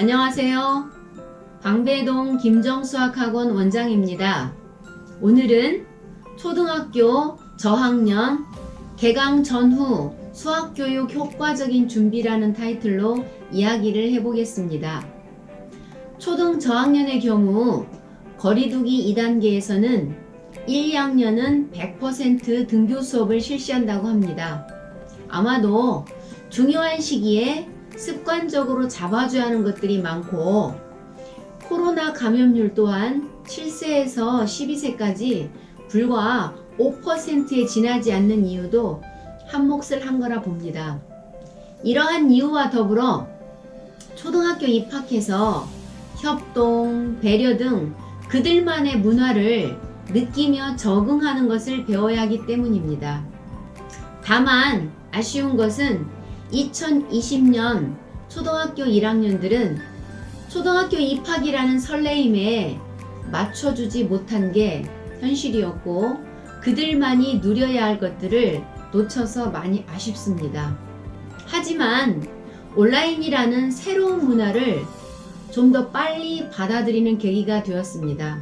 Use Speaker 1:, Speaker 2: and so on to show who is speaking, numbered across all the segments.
Speaker 1: 안녕하세요. 방배동 김정수학학원 원장입니다. 오늘은 초등학교 저학년 개강 전후 수학교육 효과적인 준비라는 타이틀로 이야기를 해보겠습니다. 초등 저학년의 경우 거리두기 2단계에서는 1, 2학년은 100% 등교 수업을 실시한다고 합니다. 아마도 중요한 시기에 습관적으로 잡아줘야 하는 것들이 많고 코로나 감염률 또한 7세에서 12세까지 불과 5%에 지나지 않는 이유도 한 몫을 한 거라 봅니다. 이러한 이유와 더불어 초등학교 입학해서 협동, 배려 등 그들만의 문화를 느끼며 적응하는 것을 배워야 하기 때문입니다. 다만 아쉬운 것은 2020년 초등학교 1학년들은 초등학교 입학이라는 설레임에 맞춰주지 못한 게 현실이었고 그들만이 누려야 할 것들을 놓쳐서 많이 아쉽습니다. 하지만 온라인이라는 새로운 문화를 좀 더 빨리 받아들이는 계기가 되었습니다.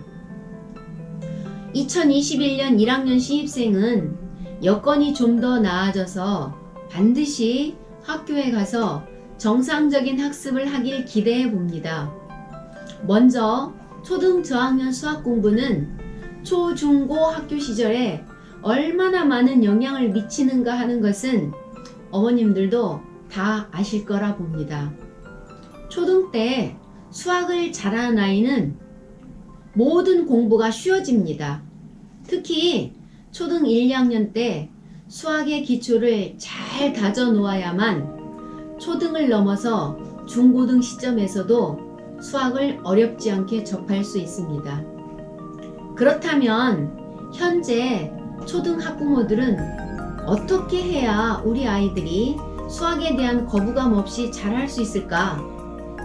Speaker 1: 2021년 1학년 신입생은 여건이 좀 더 나아져서 반드시 학교에 가서 정상적인 학습을 하길 기대해 봅니다. 먼저 초등 저학년 수학 공부는 초, 중, 고 학교 시절에 얼마나 많은 영향을 미치는가 하는 것은 어머님들도 다 아실 거라 봅니다. 초등 때 수학을 잘하는 아이는 모든 공부가 쉬워집니다. 특히 초등 1, 2학년 때 수학의 기초를 잘 다져 놓아야만 초등을 넘어서 중고등 시점에서도 수학을 어렵지 않게 접할 수 있습니다. 그렇다면 현재 초등 학부모들은 어떻게 해야 우리 아이들이 수학에 대한 거부감 없이 잘할 수 있을까?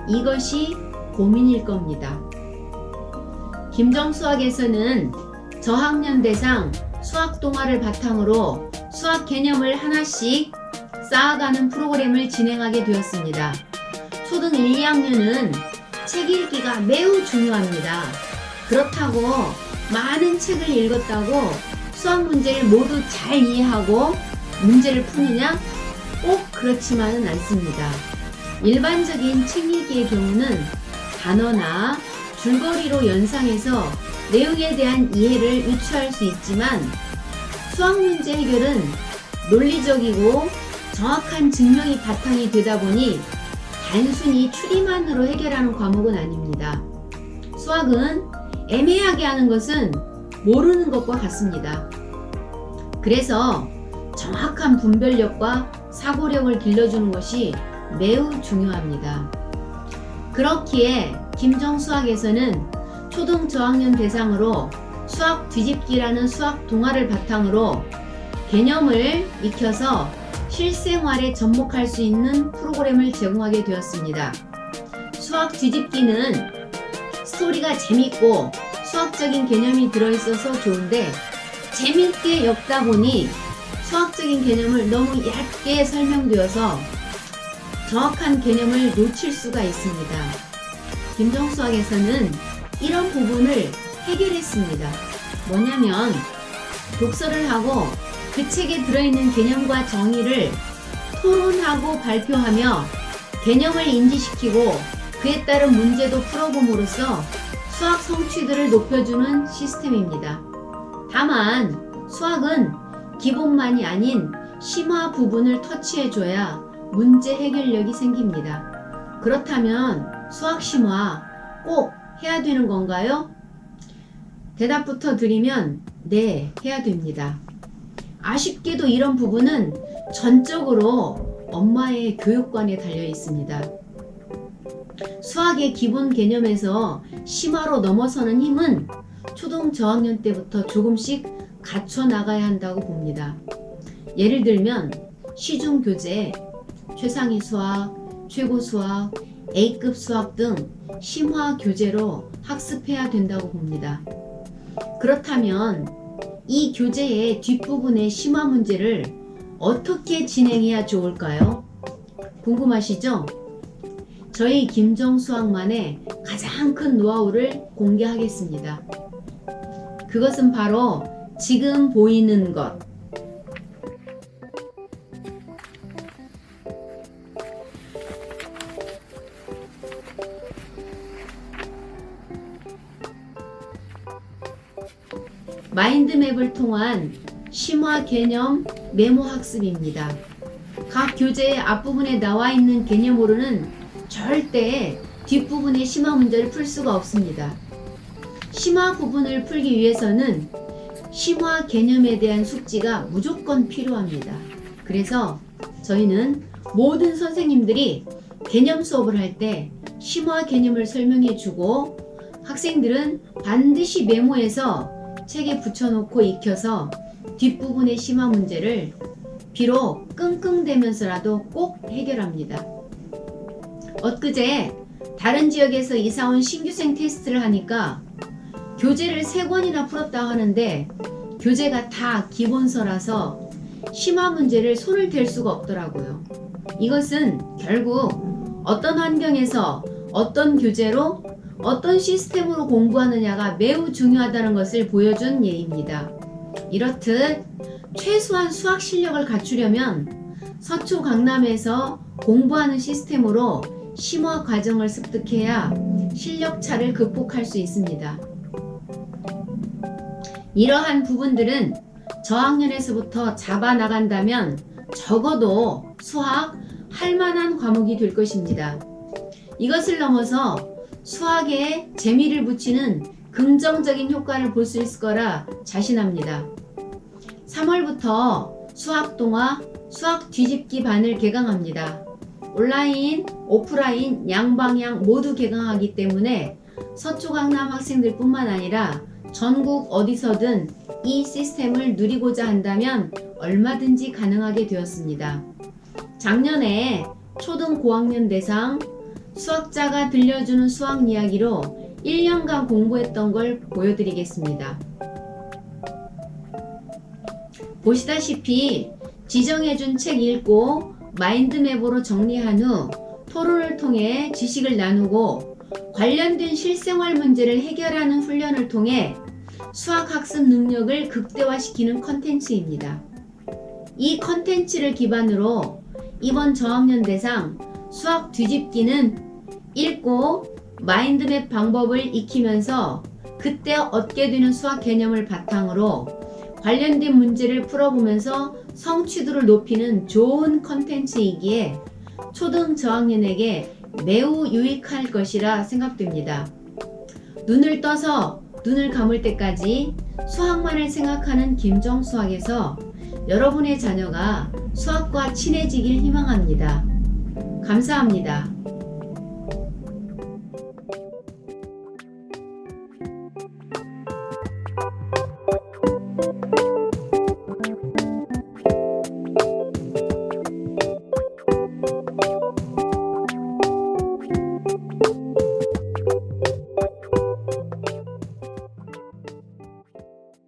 Speaker 1: 이것이 고민일 겁니다. 김정수학에서는 저학년 대상 수학 동화를 바탕으로 수학 개념을 하나씩 쌓아가는 프로그램을 진행하게 되었습니다. 초등 1, 2학년은 책 읽기가 매우 중요합니다. 그렇다고 많은 책을 읽었다고 수학 문제를 모두 잘 이해하고 문제를 푸느냐? 꼭 그렇지만은 않습니다. 일반적인 책 읽기의 경우는 단어나 줄거리로 연상해서 내용에 대한 이해를 유추할 수 있지만 수학 문제 해결은 논리적이고 정확한 증명이 바탕이 되다 보니 단순히 추리만으로 해결하는 과목은 아닙니다. 수학은 애매하게 하는 것은 모르는 것과 같습니다. 그래서 정확한 분별력과 사고력을 길러주는 것이 매우 중요합니다. 그렇기에 김정수학에서는 초등 저학년 대상으로 수학 뒤집기라는 수학 동화를 바탕으로 개념을 익혀서 실생활에 접목할 수 있는 프로그램을 제공하게 되었습니다. 수학 뒤집기는 스토리가 재밌고 수학적인 개념이 들어있어서 좋은데 재밌게 엮다 보니 수학적인 개념을 너무 얇게 설명되어서 정확한 개념을 놓칠 수가 있습니다. 김정수학에서는 이런 부분을 해결했습니다. 뭐냐면 독서를 하고 그 책에 들어있는 개념과 정의를 토론하고 발표하며 개념을 인지시키고 그에 따른 문제도 풀어봄으로써 수학 성취도를 높여주는 시스템입니다. 다만 수학은 기본만이 아닌 심화 부분을 터치해줘야 문제 해결력이 생깁니다. 그렇다면 수학 심화 꼭 해야 되는 건가요? 대답부터 드리면 네, 해야 됩니다. 아쉽게도 이런 부분은 전적으로 엄마의 교육관에 달려 있습니다. 수학의 기본 개념에서 심화로 넘어서는 힘은 초등 저학년 때부터 조금씩 갖춰 나가야 한다고 봅니다. 예를 들면 시중 교재, 최상위 수학, 최고 수학, A급 수학 등 심화 교재로 학습해야 된다고 봅니다. 그렇다면 이 교재의 뒷부분의 심화 문제를 어떻게 진행해야 좋을까요? 궁금하시죠? 저희 김정수학만의 가장 큰 노하우를 공개하겠습니다. 그것은 바로 지금 보이는 것. 마인드맵을 통한 심화 개념 메모 학습입니다. 각 교재의 앞부분에 나와 있는 개념으로는 절대 뒷부분의 심화 문제를 풀 수가 없습니다. 심화 부분을 풀기 위해서는 심화 개념에 대한 숙지가 무조건 필요합니다. 그래서 저희는 모든 선생님들이 개념 수업을 할 때 심화 개념을 설명해 주고 학생들은 반드시 메모해서 책에 붙여놓고 익혀서 뒷부분의 심화 문제를 비록 끙끙대면서라도 꼭 해결합니다. 엊그제 다른 지역에서 이사 온 신규생 테스트를 하니까 교재를 세 권이나 풀었다 하는데 교재가 다 기본서라서 심화 문제를 손을 댈 수가 없더라고요. 이것은 결국 어떤 환경에서 어떤 교재로 어떤 시스템으로 공부하느냐가 매우 중요하다는 것을 보여준 예입니다. 이렇듯 최소한 수학 실력을 갖추려면 서초 강남에서 공부하는 시스템으로 심화 과정을 습득해야 실력 차를 극복할 수 있습니다. 이러한 부분들은 저학년에서부터 잡아 나간다면 적어도 수학 할 만한 과목이 될 것입니다. 이것을 넘어서 수학에 재미를 붙이는 긍정적인 효과를 볼 수 있을 거라 자신합니다. 3월부터 수학 동화, 수학 뒤집기 반을 개강합니다. 온라인, 오프라인 양방향 모두 개강하기 때문에 서초 강남 학생들 뿐만 아니라 전국 어디서든 이 시스템을 누리고자 한다면 얼마든지 가능하게 되었습니다. 작년에 초등 고학년 대상 수학자가 들려주는 수학 이야기로 1년간 공부했던 걸 보여드리겠습니다. 보시다시피 지정해준 책 읽고 마인드맵으로 정리한 후 토론을 통해 지식을 나누고 관련된 실생활 문제를 해결하는 훈련을 통해 수학 학습 능력을 극대화시키는 컨텐츠입니다. 이 컨텐츠를 기반으로 이번 저학년 대상 수학 뒤집기는 읽고 마인드맵 방법을 익히면서 그때 얻게 되는 수학 개념을 바탕으로 관련된 문제를 풀어보면서 성취도를 높이는 좋은 컨텐츠이기에 초등 저학년에게 매우 유익할 것이라 생각됩니다. 눈을 떠서 눈을 감을 때까지 수학만을 생각하는 김정수학에서 여러분의 자녀가 수학과 친해지길 희망합니다. 감사합니다.